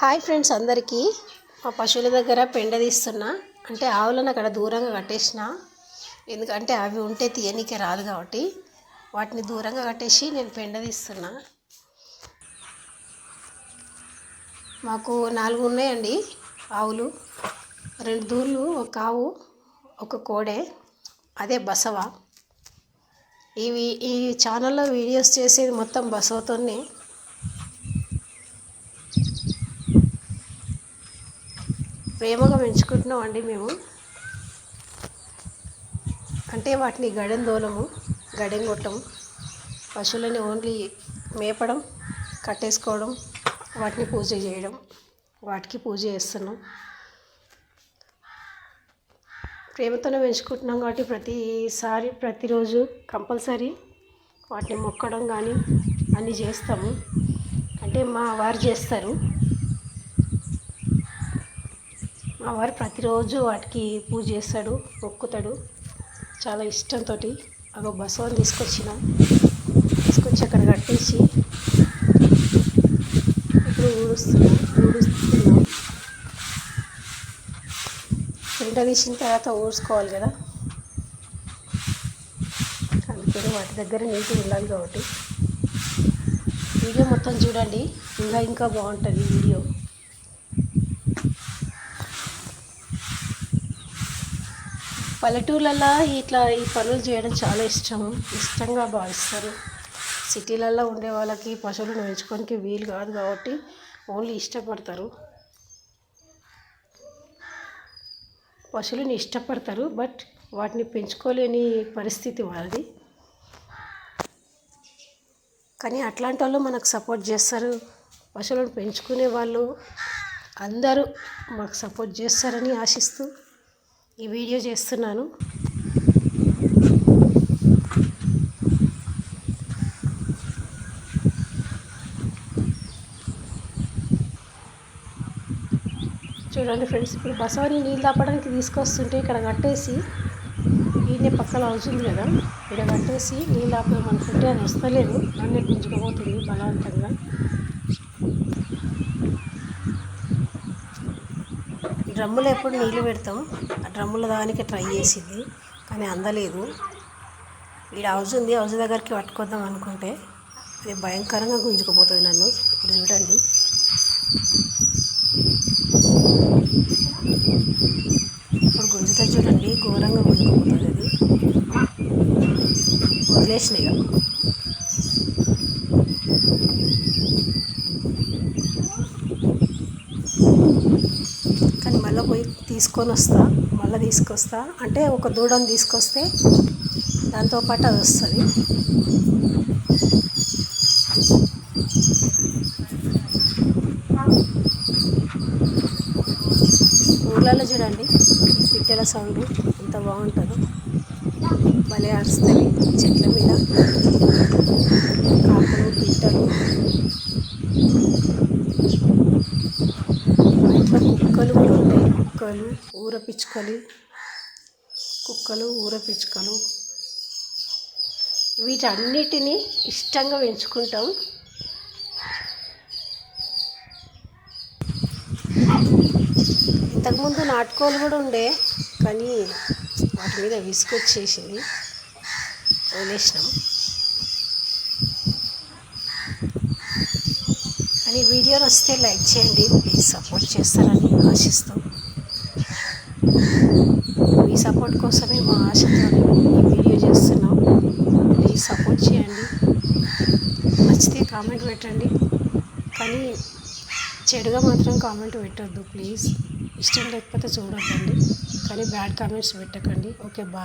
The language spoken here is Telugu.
హాయ్ ఫ్రెండ్స్ అందరికీ. మా పశువుల దగ్గర పెండ తీస్తున్నా. అంటే ఆవులను అక్కడ దూరంగా కట్టేసిన. ఎందుకంటే అవి ఉంటే తీయనికే రాదు కాబట్టి వాటిని దూరంగా కట్టేసి నేను పెండ తీస్తున్నా. మాకు నాలుగు ఉన్నాయండి ఆవులు. రెండు దూర్లు ఒక ఆవు ఒక కోడే అదే బసవ. ఇవి ఈ ఛానల్లో వీడియోస్ చేసేది మొత్తం బసవతోనే. ప్రేమగా పెంచుకుంటున్నాం అండి మేము. అంటే వాటిని గడెం దోలము గడెం కొట్టము పశువులని ఓన్లీ మేపడం కట్టేసుకోవడం వాటిని పూజ చేయడం వాటికి పూజ చేస్తున్నాం. ప్రేమతోనే పెంచుకుంటున్నాం కాబట్టి ప్రతిసారి ప్రతిరోజు కంపల్సరీ వాటిని మొక్కడం కానీ అన్నీ చేస్తాము. అంటే మా వారు చేస్తారు. మా వారు ప్రతిరోజు వాటికి పూజ చేస్తాడు మొక్కుతాడు. చాలా ఇష్టంతో అగో బసవని తీసుకొచ్చిన. తీసుకొచ్చి అక్కడ కట్టేసి ఇప్పుడు ఊడుస్తున్నాం ఊడుస్తున్నాం. పెంట తీసిన తర్వాత ఊడ్చుకోవాలి కదా. అందుకని వాటి దగ్గర నీటి ఉండాలి కాబట్టి. వీడియో మొత్తం చూడండి. ఇంకా ఇంకా బాగుంటుంది వీడియో. పల్లెటూర్లలో ఇట్లా ఈ పనులు చేయడం చాలా ఇష్టం. ఇష్టంగా భావిస్తారు. సిటీలలో ఉండే వాళ్ళకి పశువులను పెంచుకోనికి వీలు కాదు కాబట్టి ఓన్లీ ఇష్టపడతారు. పశువులను ఇష్టపడతారు బట్ వాటిని పెంచుకోలేని పరిస్థితి వాళ్ళది. కానీ అట్లాంటి వాళ్ళు మనకు సపోర్ట్ చేస్తారు. పశువులను పెంచుకునే వాళ్ళు అందరూ మాకు సపోర్ట్ చేస్తారని ఆశిస్తూ ఈ వీడియో చేస్తున్నాను. చూడండి ఫ్రెండ్స్ ఇప్పుడు బసవని నీళ్ళు తాపడానికి తీసుకొస్తుంటే ఇక్కడ కట్టేసి ఈయనే పక్కన అవుతుంది కదా ఇక్కడ కట్టేసి నీళ్ళు ఆపదాం అనుకుంటే అది వస్తలేదు. నన్నే గుంజుకోబోతుంది బలవంతంగా. డ్రమ్ములో ఎప్పుడు నీళ్ళు పెడతాం. ఆ డ్రమ్ముల దానికి ట్రై చేసింది కానీ అందలేదు. వీడు హౌస్ ఉంది హౌస్ దగ్గరికి పట్టుకొద్దాం అనుకుంటే అది భయంకరంగా గుంజుకుపోతుంది నన్ను. ఇప్పుడు చూడండి. ఇప్పుడు గుంజుతా చూడండి ఘోరంగా గుంజుకుపోతుంది అది. వదిలేసిన ఇక. మళ్ళీ పోయి తీసుకొని వస్తా మళ్ళీ తీసుకొస్తా. అంటే ఒక దూడని తీసుకొస్తే దాంతోపాటు అది వస్తుంది. ఊళ్ళలో చూడండి పిట్టెల సౌండ్ ఎంత బాగుంటుందో. భలే అరుస్తుంది చెట్ల మీద కాకులు పిట్టలు ఇట్లా కుక్కలు కూడా ఉంటాయి కుక్కలు ఊర పిచ్చుకలు కుక్కలు ఊర పిచ్చుకలు. వీటన్నిటిని ఇష్టంగా పెంచుకుంటాం. ఇంతకుముందు నాటుకోలు కూడా ఉండే కానీ వాటి మీద విసుకొచ్చేసింది వదిలేసినాం. కానీ వీడియో వస్తే లైక్ చేయండి ప్లీజ్ సపోర్ట్ చేస్తారని ఆశిస్తాం. మీ సపోర్ట్ కోసమే మా ఆశతో ఈ వీడియో చేస్తున్నాం. ప్లీజ్ సపోర్ట్ చేయండి. నచ్చితే కామెంట్ పెట్టండి. కానీ చెడుగా మాత్రం కామెంట్ పెట్టొద్దు ప్లీజ్. ఇష్టం లేకపోతే చూడొద్దండి. కానీ బ్యాడ్ కామెంట్స్ పెట్టకండి. Okay bye.